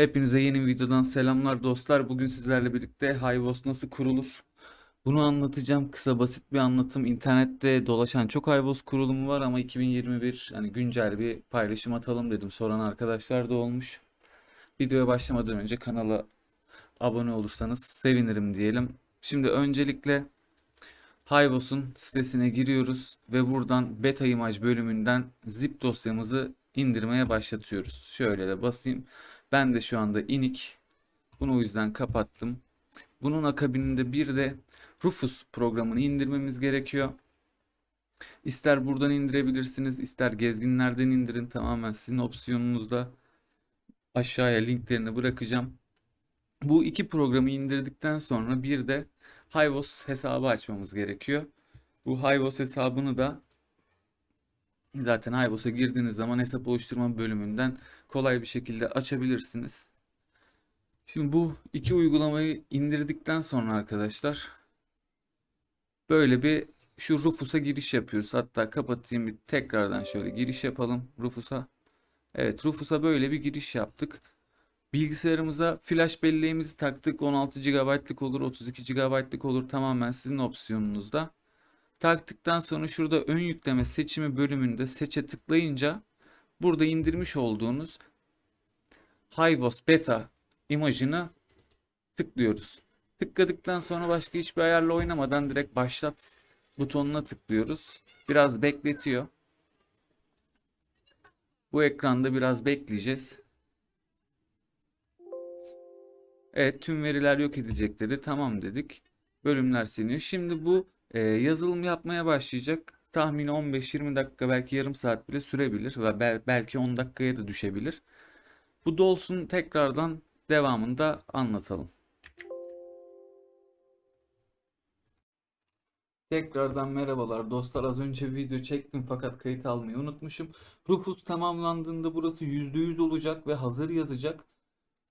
Hepinize yeni videodan selamlar dostlar. Bugün sizlerle birlikte Hayvos nasıl kurulur? Bunu anlatacağım. Kısa basit bir anlatım. İnternette dolaşan çok Hayvos kurulumu var ama 2021 hani güncel bir paylaşım atalım dedim. Soran arkadaşlar da olmuş. Videoya başlamadan önce kanala abone olursanız sevinirim diyelim. Şimdi öncelikle Hayvos'un sitesine giriyoruz ve buradan beta imaj bölümünden zip dosyamızı indirmeye başlatıyoruz. Şöyle de basayım. Ben de şu anda inik. Bunu o yüzden kapattım. Bunun akabininde bir de Rufus programını indirmemiz gerekiyor. İster buradan indirebilirsiniz, ister gezginlerden indirin. Tamamen sizin opsiyonunuzda. Aşağıya linklerini bırakacağım. Bu iki programı indirdikten sonra bir de Hayvos hesabı açmamız gerekiyor. Bu Hayvos hesabını da zaten Hayvos'a girdiğiniz zaman hesap oluşturma bölümünden kolay bir şekilde açabilirsiniz. Şimdi bu iki uygulamayı indirdikten sonra arkadaşlar böyle bir şu Rufus'a giriş yapıyoruz. Hatta kapatayım bir tekrardan şöyle giriş yapalım Rufus'a. Evet Rufus'a böyle bir giriş yaptık. Bilgisayarımıza flash belleğimizi taktık. 16 GB'lık olur, 32 GB'lık olur. Tamamen sizin opsiyonunuzda. Taktıktan sonra şurada ön yükleme seçimi bölümünde seçe tıklayınca burada indirmiş olduğunuz Hayvos Beta imajını tıklıyoruz. Tıkladıktan sonra başka hiçbir ayarla oynamadan direkt başlat butonuna tıklıyoruz. Biraz bekletiyor. Bu ekranda biraz bekleyeceğiz. Evet tüm veriler yok edilecek dedi. Tamam dedik. Bölümler siliniyor. Şimdi bu e, yazılım yapmaya başlayacak. Tahmini 15-20 dakika belki yarım saat bile sürebilir ve bel- belki 10 dakikaya da düşebilir. Bu dolsun tekrardan devamında anlatalım. Tekrardan merhabalar dostlar. Az önce video çektim fakat kayıt almayı unutmuşum. Rufus tamamlandığında burası %100 olacak ve hazır yazacak.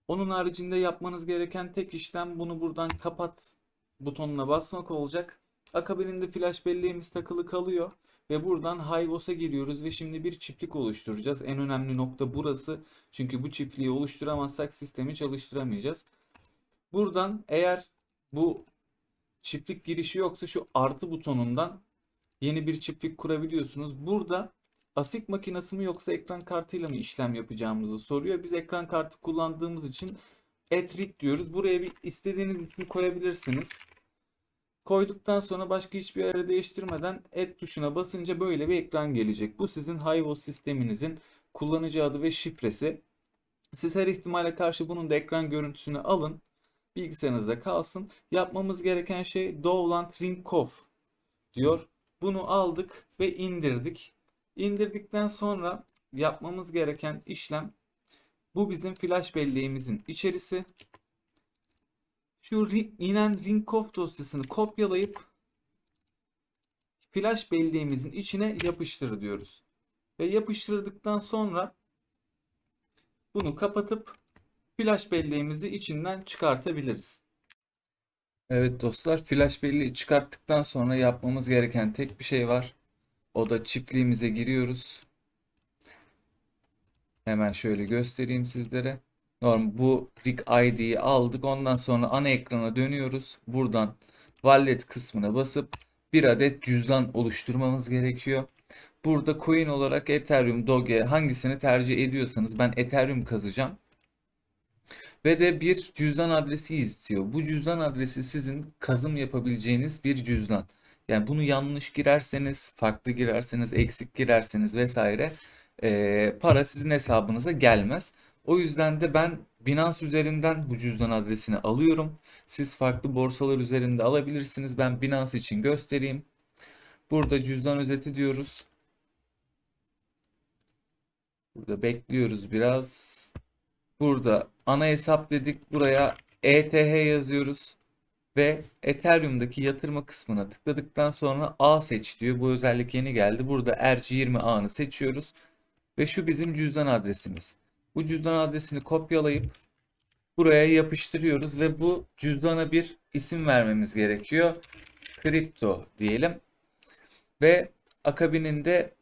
Onun haricinde yapmanız gereken tek işlem bunu buradan kapat butonuna basmak olacak. Akabininde flash belleğimiz takılı kalıyor ve buradan Hayvos'a giriyoruz ve şimdi bir çiftlik oluşturacağız. En önemli nokta burası. Çünkü bu çiftliği oluşturamazsak sistemi çalıştıramayacağız. Buradan eğer bu çiftlik girişi yoksa şu artı butonundan yeni bir çiftlik kurabiliyorsunuz. Burada ASIC makinesi mi yoksa ekran kartıyla mı işlem yapacağımızı soruyor. Biz ekran kartı kullandığımız için Etrik diyoruz. Buraya bir istediğiniz ismi koyabilirsiniz. Koyduktan sonra başka hiçbir yere değiştirmeden et tuşuna basınca böyle bir ekran gelecek. Bu sizin Hayvos sisteminizin kullanıcı adı ve şifresi. Siz her ihtimale karşı bunun da ekran görüntüsünü alın. Bilgisayarınızda kalsın. Yapmamız gereken şey Dovland Ringkoff diyor. Bunu aldık ve indirdik. İndirdikten sonra yapmamız gereken işlem bu bizim flash belleğimizin içerisi. Şu inen Ringkoff dosyasını kopyalayıp flash belleğimizin içine yapıştır diyoruz. Ve yapıştırdıktan sonra bunu kapatıp flash belleğimizi içinden çıkartabiliriz. Evet dostlar flash belleği çıkarttıktan sonra yapmamız gereken tek bir şey var. O da çiftliğimize giriyoruz. Hemen şöyle göstereyim sizlere. Normal bu rig ID'yi aldık. Ondan sonra ana ekrana dönüyoruz. Buradan wallet kısmına basıp bir adet cüzdan oluşturmamız gerekiyor. Burada coin olarak Ethereum, Doge hangisini tercih ediyorsanız ben Ethereum kazacağım. Ve de bir cüzdan adresi istiyor. Bu cüzdan adresi sizin kazım yapabileceğiniz bir cüzdan. Yani bunu yanlış girerseniz, farklı girerseniz, eksik girerseniz vesaire eee, para sizin hesabınıza gelmez. O yüzden de ben Binance üzerinden bu cüzdan adresini alıyorum. Siz farklı borsalar üzerinde alabilirsiniz. Ben Binance için göstereyim. Burada cüzdan özeti diyoruz. Burada bekliyoruz biraz. Burada ana hesap dedik. Buraya ETH yazıyoruz. Ve Ethereum'daki yatırma kısmına tıkladıktan sonra A seç diyor. Bu özellik yeni geldi. Burada ERC20A'nı seçiyoruz. Ve şu bizim cüzdan adresimiz. Bu cüzdan adresini kopyalayıp buraya yapıştırıyoruz ve bu cüzdana bir isim vermemiz gerekiyor. Kripto diyelim. Ve akabininde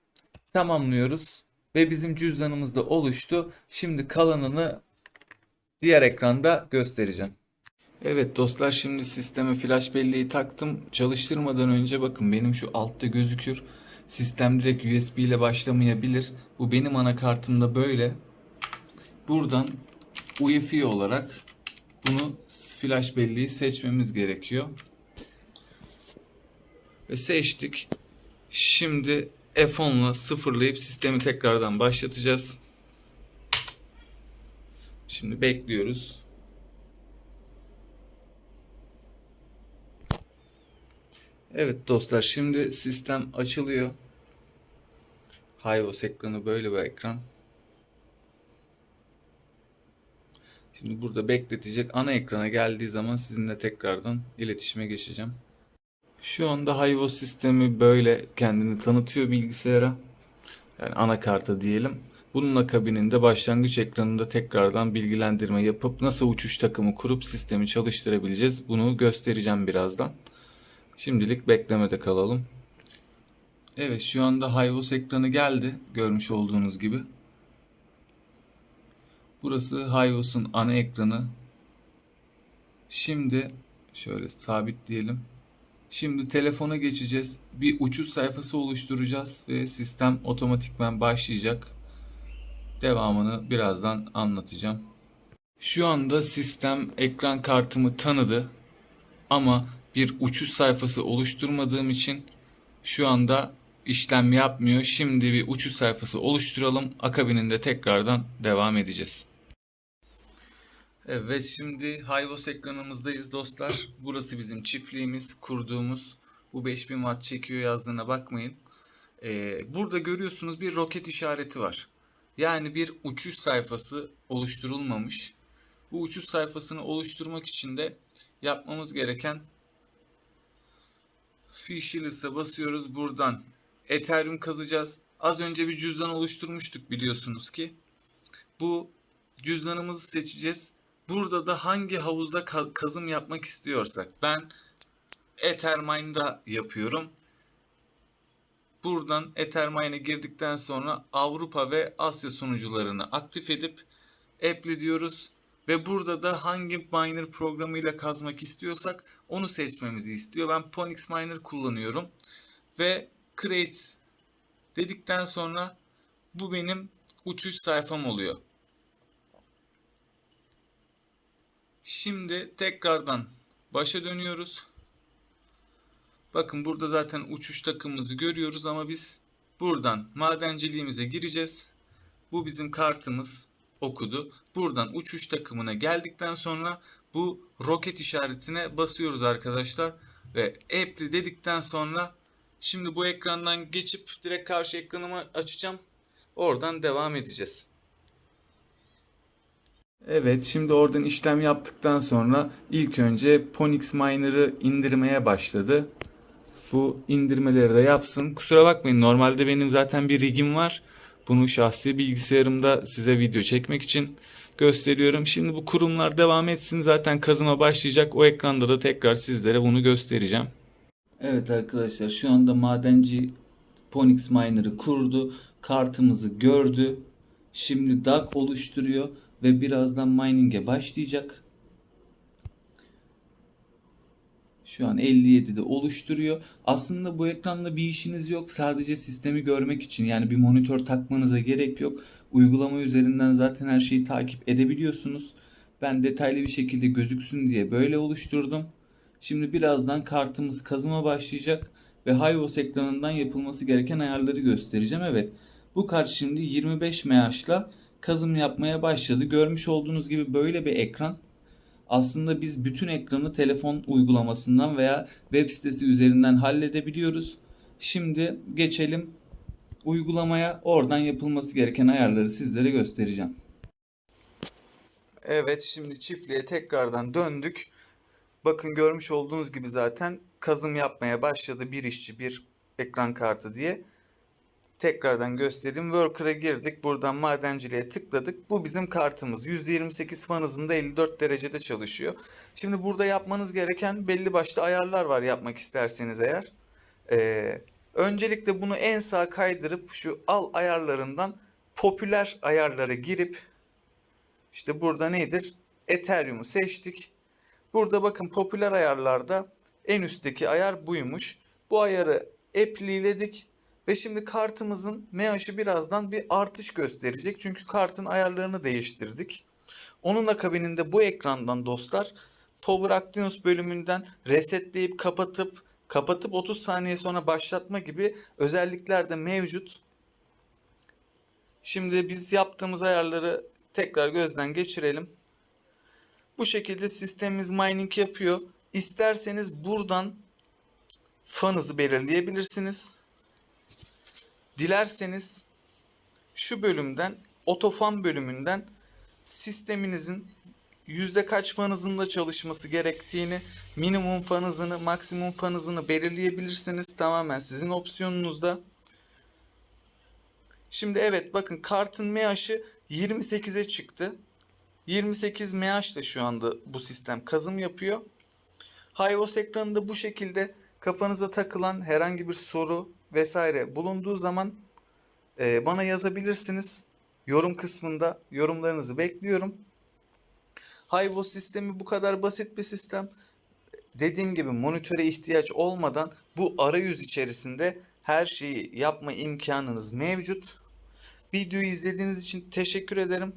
tamamlıyoruz. Ve bizim cüzdanımız da oluştu. Şimdi kalanını diğer ekranda göstereceğim. Evet dostlar şimdi sisteme flash belleği taktım. Çalıştırmadan önce bakın benim şu altta gözükür. Sistem direkt USB ile başlamayabilir. Bu benim anakartımda böyle. Buradan UEFI olarak bunu flash belleği seçmemiz gerekiyor. Ve seçtik. Şimdi F10'la sıfırlayıp sistemi tekrardan başlatacağız. Şimdi bekliyoruz. Evet dostlar şimdi sistem açılıyor. HiOS ekranı böyle bir ekran. Şimdi burada bekletecek. Ana ekrana geldiği zaman sizinle tekrardan iletişime geçeceğim. Şu anda HiOS sistemi böyle kendini tanıtıyor bilgisayara. Yani anakarta diyelim. Bunun akabininde başlangıç ekranında tekrardan bilgilendirme yapıp nasıl uçuş takımı kurup sistemi çalıştırabileceğiz. Bunu göstereceğim birazdan. Şimdilik beklemede kalalım. Evet şu anda HiOS ekranı geldi. Görmüş olduğunuz gibi. Burası HiOS'un ana ekranı. Şimdi şöyle sabitleyelim. Şimdi telefona geçeceğiz. Bir uçuş sayfası oluşturacağız ve sistem otomatikman başlayacak. Devamını birazdan anlatacağım. Şu anda sistem ekran kartımı tanıdı. Ama bir uçuş sayfası oluşturmadığım için şu anda işlem yapmıyor. Şimdi bir uçuş sayfası oluşturalım. Akabininde tekrardan devam edeceğiz. Evet şimdi HiVos ekranımızdayız dostlar. Burası bizim çiftliğimiz, kurduğumuz. Bu 5000 watt çekiyor yazdığına bakmayın. Ee, burada görüyorsunuz bir roket işareti var. Yani bir uçuş sayfası oluşturulmamış. Bu uçuş sayfasını oluşturmak için de yapmamız gereken Fishless'a basıyoruz. Buradan Ethereum kazacağız. Az önce bir cüzdan oluşturmuştuk biliyorsunuz ki. Bu cüzdanımızı seçeceğiz. Burada da hangi havuzda kazım yapmak istiyorsak. Ben Ethermine'da yapıyorum. Buradan Ethermine'e girdikten sonra Avrupa ve Asya sunucularını aktif edip apply diyoruz. Ve burada da hangi miner programıyla kazmak istiyorsak onu seçmemizi istiyor. Ben Ponix Miner kullanıyorum. Ve create dedikten sonra bu benim uçuş sayfam oluyor. Şimdi tekrardan başa dönüyoruz. Bakın burada zaten uçuş takımımızı görüyoruz ama biz buradan madenciliğimize gireceğiz. Bu bizim kartımız okudu. Buradan uçuş takımına geldikten sonra bu roket işaretine basıyoruz arkadaşlar. Ve apply dedikten sonra şimdi bu ekrandan geçip direkt karşı ekranımı açacağım. Oradan devam edeceğiz. Evet, şimdi oradan işlem yaptıktan sonra ilk önce Ponix Miner'ı indirmeye başladı. Bu indirmeleri de yapsın. Kusura bakmayın normalde benim zaten bir rigim var. Bunu şahsi bilgisayarımda size video çekmek için gösteriyorum. Şimdi bu kurumlar devam etsin. Zaten kazıma başlayacak. O ekranda da tekrar sizlere bunu göstereceğim. Evet arkadaşlar şu anda madenci Ponix Miner'ı kurdu. Kartımızı gördü. Şimdi DAG oluşturuyor ve birazdan mining'e başlayacak. Şu an 57'de oluşturuyor. Aslında bu ekranla bir işiniz yok. Sadece sistemi görmek için yani bir monitör takmanıza gerek yok. Uygulama üzerinden zaten her şeyi takip edebiliyorsunuz. Ben detaylı bir şekilde gözüksün diye böyle oluşturdum. Şimdi birazdan kartımız kazıma başlayacak ve HiOS ekranından yapılması gereken ayarları göstereceğim. Evet bu kart şimdi 25 MHz'la kazım yapmaya başladı. Görmüş olduğunuz gibi böyle bir ekran aslında biz bütün ekranı telefon uygulamasından veya web sitesi üzerinden halledebiliyoruz. Şimdi geçelim uygulamaya. Oradan yapılması gereken ayarları sizlere göstereceğim. Evet şimdi çiftliğe tekrardan döndük. Bakın görmüş olduğunuz gibi zaten kazım yapmaya başladı bir işçi bir ekran kartı diye. Tekrardan göstereyim. Worker'a girdik. Buradan madenciliğe tıkladık. Bu bizim kartımız. %28 fan hızında 54 derecede çalışıyor. Şimdi burada yapmanız gereken belli başlı ayarlar var yapmak isterseniz eğer. Ee, öncelikle bunu en sağ kaydırıp şu al ayarlarından popüler ayarlara girip işte burada nedir? Ethereum'u seçtik. Burada bakın popüler ayarlarda en üstteki ayar buymuş. Bu ayarı app'liledik ve şimdi kartımızın MH'ı birazdan bir artış gösterecek. Çünkü kartın ayarlarını değiştirdik. Onun akabininde bu ekrandan dostlar Power Actions bölümünden resetleyip kapatıp kapatıp 30 saniye sonra başlatma gibi özellikler de mevcut. Şimdi biz yaptığımız ayarları tekrar gözden geçirelim. Bu şekilde sistemimiz mining yapıyor. İsterseniz buradan fanınızı belirleyebilirsiniz. Dilerseniz şu bölümden otofan bölümünden sisteminizin yüzde kaç fan hızında çalışması gerektiğini, minimum fan maksimum fan hızını belirleyebilirsiniz. Tamamen sizin opsiyonunuzda. Şimdi evet bakın kartın MH'ı 28'e çıktı. 28 MH da şu anda bu sistem kazım yapıyor. HiOS ekranında bu şekilde kafanıza takılan herhangi bir soru vesaire bulunduğu zaman e, bana yazabilirsiniz. Yorum kısmında yorumlarınızı bekliyorum. HiVos sistemi bu kadar basit bir sistem. Dediğim gibi monitöre ihtiyaç olmadan bu arayüz içerisinde her şeyi yapma imkanınız mevcut. Videoyu izlediğiniz için teşekkür ederim.